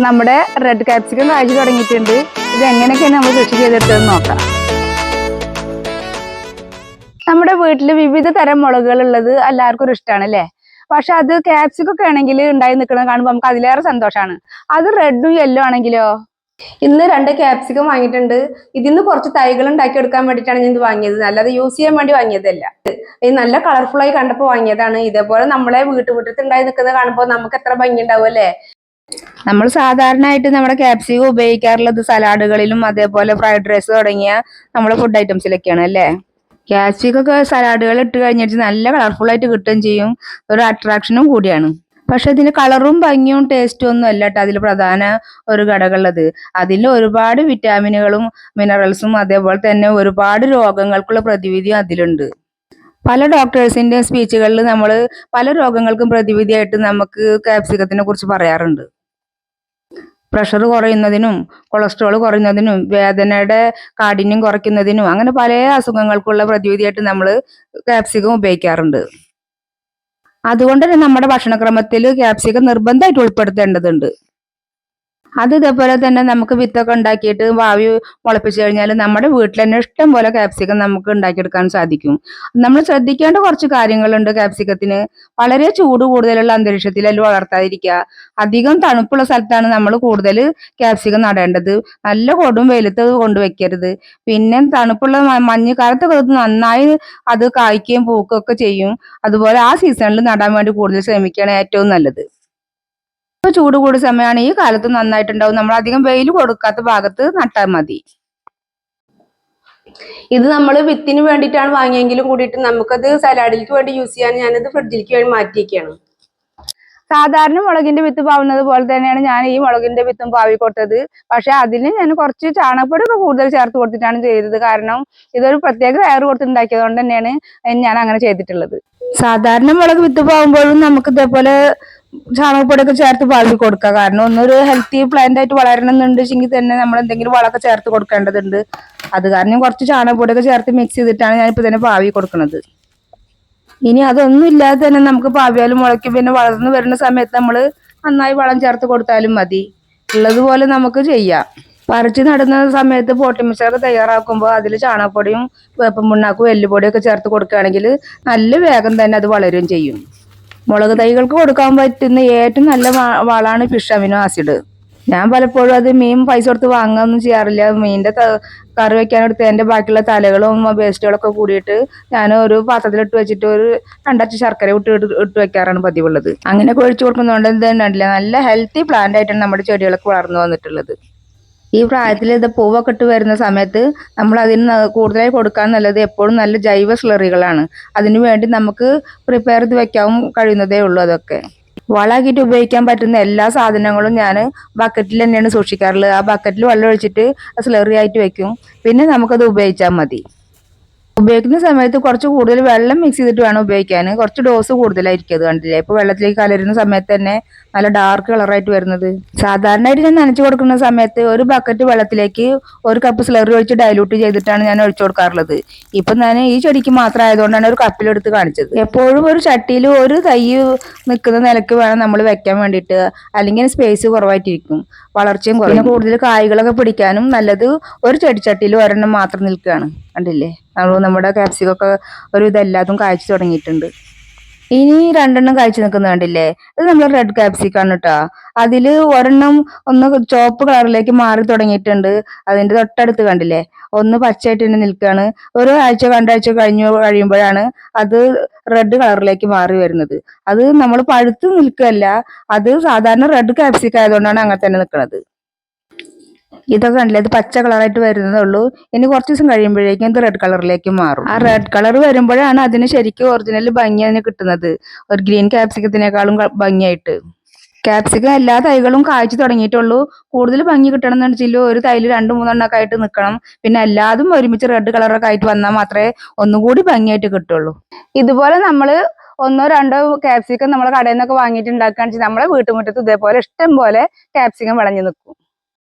നമ്മുടെ red capsicum കാഴ്ച തുടങ്ങിയിട്ടുണ്ട്. ഇത് എങ്ങനെയൊക്കെയാണ് നമ്മൾ കൃഷി ചെയ്തെടുത്തതെന്ന് നോക്കാം. നമ്മുടെ വീട്ടിൽ വിവിധ തരം മുളകുകൾ ഉള്ളത് എല്ലാവർക്കും ഒരു ഇഷ്ടമാണ് അല്ലേ? പക്ഷെ അത് കാപ്സിക്കൊക്കെ ആണെങ്കിൽ ഉണ്ടായി നിൽക്കുന്നത് കാണുമ്പോൾ നമുക്ക് അതിലേറെ സന്തോഷമാണ്. അത് റെഡും യെല്ലോ ആണെങ്കിലോ? ഇന്ന് രണ്ട് ക്യാപ്സിക്കം വാങ്ങിയിട്ടുണ്ട്. ഇതിന്ന് കുറച്ച് തൈകൾ ഉണ്ടാക്കി എടുക്കാൻ വേണ്ടിയിട്ടാണ് ഞാൻ ഇത് വാങ്ങിയത്. അല്ലാതെ യൂസ് ചെയ്യാൻ വേണ്ടി വാങ്ങിയതല്ല. ഇത് നല്ല കളർഫുൾ ആയി കണ്ടപ്പോൾ വാങ്ങിയതാണ്. ഇതേപോലെ നമ്മളെ വീട്ടുമുറ്റത്ത് ഉണ്ടായി നിൽക്കുന്നത് കാണുമ്പോൾ നമുക്ക് എത്ര ഭംഗി ഉണ്ടാവും അല്ലേ? നമ്മൾ സാധാരണയായിട്ട് നമ്മുടെ ക്യാപ്സിക്കം ഉപയോഗിക്കാറുള്ളത് സലാഡുകളിലും അതേപോലെ ഫ്രൈഡ് റൈസ് തുടങ്ങിയ നമ്മുടെ ഫുഡ് ഐറ്റംസിലൊക്കെയാണ് അല്ലേ? ക്യാപ്സിക്കം ഒക്കെ സലാഡുകൾ ഇട്ട് കഴിഞ്ഞിട്ട് നല്ല കളർഫുൾ ആയിട്ട് കിട്ടുകയും ചെയ്യും. ഒരു അട്രാക്ഷനും കൂടിയാണ്. പക്ഷെ ഇതിന് കളറും ഭംഗിയും ടേസ്റ്റും ഒന്നും അല്ല കേട്ടോ അതിൽ പ്രധാന ഒരു ഘടകമുള്ളത്. അതിൽ ഒരുപാട് വിറ്റാമിനുകളും മിനറൽസും അതേപോലെ തന്നെ ഒരുപാട് രോഗങ്ങൾക്കുള്ള പ്രതിവിധിയും അതിലുണ്ട്. പല ഡോക്ടേഴ്സിന്റെ സ്പീച്ചുകളിൽ നമ്മൾ പല രോഗങ്ങൾക്കും പ്രതിവിധിയായിട്ട് നമുക്ക് കാപ്സിക്കത്തിനെ കുറിച്ച് പറയാറുണ്ട്. പ്രഷർ കുറയുന്നതിനും കൊളസ്ട്രോൾ കുറയുന്നതിനും വേദനയുടെ കാഠിന്യം കുറയ്ക്കുന്നതിനും അങ്ങനെ പല അസുഖങ്ങൾക്കുള്ള പ്രതിവിധിയായിട്ട് നമ്മൾ കാപ്സിക്കം ഉപയോഗിക്കാറുണ്ട്. അതുകൊണ്ട് തന്നെ നമ്മുടെ ഭക്ഷണക്രമത്തിൽ ക്യാപ്സിക്കം നിർബന്ധമായിട്ട് ഉൾപ്പെടുത്തേണ്ടതുണ്ട്. അത് ഇതേപോലെ തന്നെ നമുക്ക് വിത്തൊക്കെ ഉണ്ടാക്കിയിട്ട് ഭാവി മുളപ്പിച്ചു കഴിഞ്ഞാൽ നമ്മുടെ വീട്ടിൽ തന്നെ ഇഷ്ടം പോലെ ക്യാപ്സിക്കം നമുക്ക് ഉണ്ടാക്കിയെടുക്കാൻ സാധിക്കും. നമ്മൾ ശ്രദ്ധിക്കേണ്ട കുറച്ച് കാര്യങ്ങളുണ്ട് ക്യാപ്സിക്കത്തിന് വളരെ ചൂട് കൂടുതലുള്ള അന്തരീക്ഷത്തിൽ അതിൽ വളർത്താതിരിക്കുക. അധികം തണുപ്പുള്ള സ്ഥലത്താണ് നമ്മൾ കൂടുതൽ ക്യാപ്സിക്കം നടേണ്ടത്. നല്ല കൊടും വെയിലത്ത് കൊണ്ടുവയ്ക്കരുത് പിന്നെ തണുപ്പുള്ള മഞ്ഞുകാലത്തൊക്കെ നന്നായി അത് കായ്ക്കുകയും പൂക്കുകയൊക്കെ ചെയ്യും. അതുപോലെ ആ സീസണിൽ നടാൻ വേണ്ടി കൂടുതൽ ശ്രമിക്കുകയാണ് ഏറ്റവും നല്ലത്. ഇപ്പൊ ചൂട് കൂടിയ സമയമാണ് ഈ കാലത്ത് നന്നായിട്ടുണ്ടാവും. നമ്മൾ അധികം വെയിൽ കൊടുക്കാത്ത ഭാഗത്ത് നട്ടാൽ മതി. ഇത് നമ്മൾ വിത്തിന് വേണ്ടിയിട്ടാണ് വാങ്ങിയെങ്കിലും കൂടിയിട്ട് നമുക്കത് സലാഡിലേക്ക് വേണ്ടി യൂസ് ചെയ്യാൻ ഞാനത് ഫ്രിഡ്ജിലേക്ക് വേണ്ടി മാറ്റിയൊക്കെയാണ് സാധാരണ മുളകിന്റെ വിത്ത് പാവുന്നത് പോലെ തന്നെയാണ് ഞാൻ ഈ മുളകിന്റെ വിത്തും പാവി കൊടുത്തത്. പക്ഷെ അതിന് ഞാൻ കുറച്ച് ചാണകപ്പൊടി ഒക്കെ കൂടുതൽ ചേർത്ത് കൊടുത്തിട്ടാണ് ചെയ്തത്. കാരണം ഇതൊരു പ്രത്യേക കയർ കൊടുത്തുണ്ടാക്കിയത് കൊണ്ട് തന്നെയാണ് ഞാൻ അങ്ങനെ ചെയ്തിട്ടുള്ളത്. സാധാരണ മുളക് വിത്ത് പാവുമ്പോഴും നമുക്ക് ഇതേപോലെ ചാണകപ്പൊടിയൊക്കെ ചേർത്ത് പാകി കൊടുക്കുക. കാരണം ഒന്നൊരു ഹെൽത്തി പ്ലാന്റ് ആയിട്ട് വളരണം എന്നുണ്ടെങ്കിൽ തന്നെ നമ്മൾ എന്തെങ്കിലും വളമൊക്കെ ചേർത്ത് കൊടുക്കേണ്ടതുണ്ട്. അത് കാരണം കുറച്ച് ചാണകപ്പൊടിയൊക്കെ ചേർത്ത് മിക്സ് ചെയ്തിട്ടാണ് ഞാനിപ്പോ തന്നെ പാവി കൊടുക്കുന്നത്. ഇനി അതൊന്നും ഇല്ലാതെ തന്നെ നമുക്ക് പാവിയാലും മുളയ്ക്കും പിന്നെ വളർന്നു വരുന്ന സമയത്ത് നമ്മൾ നന്നായി വളം ചേർത്ത് കൊടുത്താലും മതി. ഉള്ളതുപോലെ നമുക്ക് ചെയ്യാം. പറിച്ച് നടുന്ന സമയത്ത് പോട്ടി മിക്സറൊക്കെ തയ്യാറാക്കുമ്പോൾ അതിൽ ചാണകപ്പൊടിയും വേപ്പം പുണ്ണാക്കും എല്ലുപൊടിയൊക്കെ ചേർത്ത് കൊടുക്കുകയാണെങ്കിൽ നല്ല വേഗം തന്നെ അത് വളരുകയും ചെയ്യും. മുളക് തൈകൾക്ക് കൊടുക്കാൻ പറ്റുന്ന ഏറ്റവും നല്ല വളമാണ് ഫിഷ് അമിനോ ആസിഡ്. ഞാൻ പലപ്പോഴും അത് മീൻ പൈസ കൊടുത്ത് വാങ്ങുകയൊന്നും ചെയ്യാറില്ല. മീനിന്റെ കറി വെക്കാനെടുത്ത് എന്റെ ബാക്കിയുള്ള തലകളും വേസ്റ്റുകളൊക്കെ കൂടിയിട്ട് ഞാൻ ഒരു പാത്രത്തിലിട്ട് വെച്ചിട്ട് ഒരു രണ്ടച്ച ശർക്കര ഇട്ട് ഇട്ട് വെക്കാറാണ് പതിവുള്ളത്. അങ്ങനെ ഒഴിച്ചു കൊടുക്കുന്നതുകൊണ്ട് ഇത് നല്ല ഹെൽത്തി പ്ലാന്റ് ആയിട്ടാണ് നമ്മുടെ ചെടികളൊക്കെ വളർന്നു വന്നിട്ടുള്ളത്. ഈ പ്രായത്തിൽ ഇത് പൂവൊക്കെ ഇട്ട് വരുന്ന സമയത്ത് നമ്മൾ അതിന് കൂടുതലായി കൊടുക്കാൻ നല്ലത് എപ്പോഴും നല്ല ജൈവ സ്ലറികളാണ് അതിനു വേണ്ടി നമുക്ക് പ്രിപ്പയർ ചെയ്ത് വെക്കാവും കഴിയുന്നതേ ഉള്ളൂ അതൊക്കെ. വളമാക്കിയിട്ട് ഉപയോഗിക്കാൻ പറ്റുന്ന എല്ലാ സാധനങ്ങളും ഞാൻ ബക്കറ്റിൽ തന്നെയാണ് സൂക്ഷിക്കാറുള്ളത്. ആ ബക്കറ്റിൽ വെള്ളം ഒഴിച്ചിട്ട് സ്ലറി ആയിട്ട് വെക്കും. പിന്നെ നമുക്കത് ഉപയോഗിച്ചാൽ മതി. ഉപയോഗിക്കുന്ന സമയത്ത് കുറച്ച് കൂടുതൽ വെള്ളം മിക്സ് ചെയ്തിട്ട് വേണം ഉപയോഗിക്കാൻ. കുറച്ച് ഡോസ് കൂടുതലായിരിക്കും അത് കണ്ടില്ലേ? ഇപ്പൊ വെള്ളത്തിലേക്ക് കലരുന്ന സമയത്ത് തന്നെ നല്ല ഡാർക്ക് കളറായിട്ട് വരുന്നത്. സാധാരണയായിട്ട് ഞാൻ നനച്ചു കൊടുക്കുന്ന സമയത്ത് ഒരു ബക്കറ്റ് വെള്ളത്തിലേക്ക് ഒരു കപ്പ് സ്ലറി ഒഴിച്ച് ഡൈലൂട്ട് ചെയ്തിട്ടാണ് ഞാൻ ഒഴിച്ചു കൊടുക്കാറുള്ളത്. ഇപ്പൊ ഞാൻ ഈ ചെടിക്ക് മാത്രം ആയതുകൊണ്ടാണ് ഒരു കപ്പിലെടുത്ത് കാണിച്ചത്. എപ്പോഴും ഒരു ചട്ടിയിൽ ഒരു തൈ നിൽക്കുന്ന നിലയ്ക്ക് വേണം നമ്മൾ വെക്കാൻ വേണ്ടിയിട്ട്. അല്ലെങ്കിൽ സ്പേസ് കുറവായിട്ടിരിക്കും. വളർച്ചയും കുറയും. കൂടുതൽ കായ്കളൊക്കെ പിടിക്കാനും നല്ലത് ഒരു ചെടിച്ചട്ടിയിൽ ഒരെണ്ണം മാത്രം നിൽക്കുകയാണ്. കണ്ടില്ലേ? നമ്മുടെ കാപ്സിക ഒക്കെ ഒരു ഇതെല്ലാതും കായ്ച്ചു തുടങ്ങിയിട്ടുണ്ട്. ഇനി രണ്ടെണ്ണം കഴിച്ചു നിൽക്കുന്നത് കണ്ടില്ലേ? ഇത് നമ്മൾ റെഡ് ക്യാപ്സിക്കാണ് കേട്ടോ അതിൽ ഒരെണ്ണം ഒന്ന് ചുവപ്പ് കളറിലേക്ക് മാറി തുടങ്ങിയിട്ടുണ്ട്. അതിന്റെ തൊട്ടടുത്ത് കണ്ടില്ലേ? ഒന്ന് പച്ചയായിട്ട് തന്നെ നിൽക്കുകയാണ്. ഒരു ആഴ്ച രണ്ടാഴ്ച കഴിഞ്ഞു കഴിയുമ്പോഴാണ് അത് റെഡ് കളറിലേക്ക് മാറി വരുന്നത്. അത് നമ്മൾ പഴുത്ത് നിൽക്കുകയല്ല. അത് സാധാരണ റെഡ് ക്യാപ്സിക്ക ആയതുകൊണ്ടാണ് അങ്ങനെ തന്നെ നിൽക്കുന്നത്. ഇതൊക്കെ കണ്ടില്ലേ? ഇത് പച്ച കളറായിട്ട് വരുന്നതേ ഉള്ളൂ. ഇനി കുറച്ച് ദിവസം കഴിയുമ്പോഴേക്കും ഇത് റെഡ് കളറിലേക്ക് മാറും. ആ റെഡ് കളർ വരുമ്പോഴാണ് അതിന് ശരിക്കും ഒറിജിനൽ ഭംഗി അതിന് കിട്ടുന്നത്. ഒരു ഗ്രീൻ ക്യാപ്സിക്കത്തിനേക്കാളും ഭംഗിയായിട്ട്. ക്യാപ്സിക്കം എല്ലാ തൈകളും കായ്ച്ചു തുടങ്ങിയിട്ടുള്ളൂ. കൂടുതൽ ഭംഗി കിട്ടണം എന്ന് വെച്ചാൽ ഒരു തൈൽ രണ്ട് മൂന്നെണ്ണൊക്കെ ആയിട്ട് നിൽക്കണം പിന്നെ എല്ലാതും ഒരുമിച്ച് റെഡ് കളറൊക്കെ ആയിട്ട് വന്നാൽ മാത്രമേ ഒന്നുകൂടി ഭംഗിയായിട്ട് കിട്ടുള്ളൂ. ഇതുപോലെ നമ്മൾ ഒന്നോ രണ്ടോ ക്യാപ്സിക്കം നമ്മൾ കടയിൽ നിന്നൊക്കെ വാങ്ങിയിട്ട് ഉണ്ടാക്കുകയാണെന്ന് വെച്ചാൽ നമ്മളെ വീട്ടുമുറ്റത്ത് ഇതേപോലെ ഇഷ്ടം പോലെ ക്യാപ്സിക്കം വിളഞ്ഞു നിൽക്കും.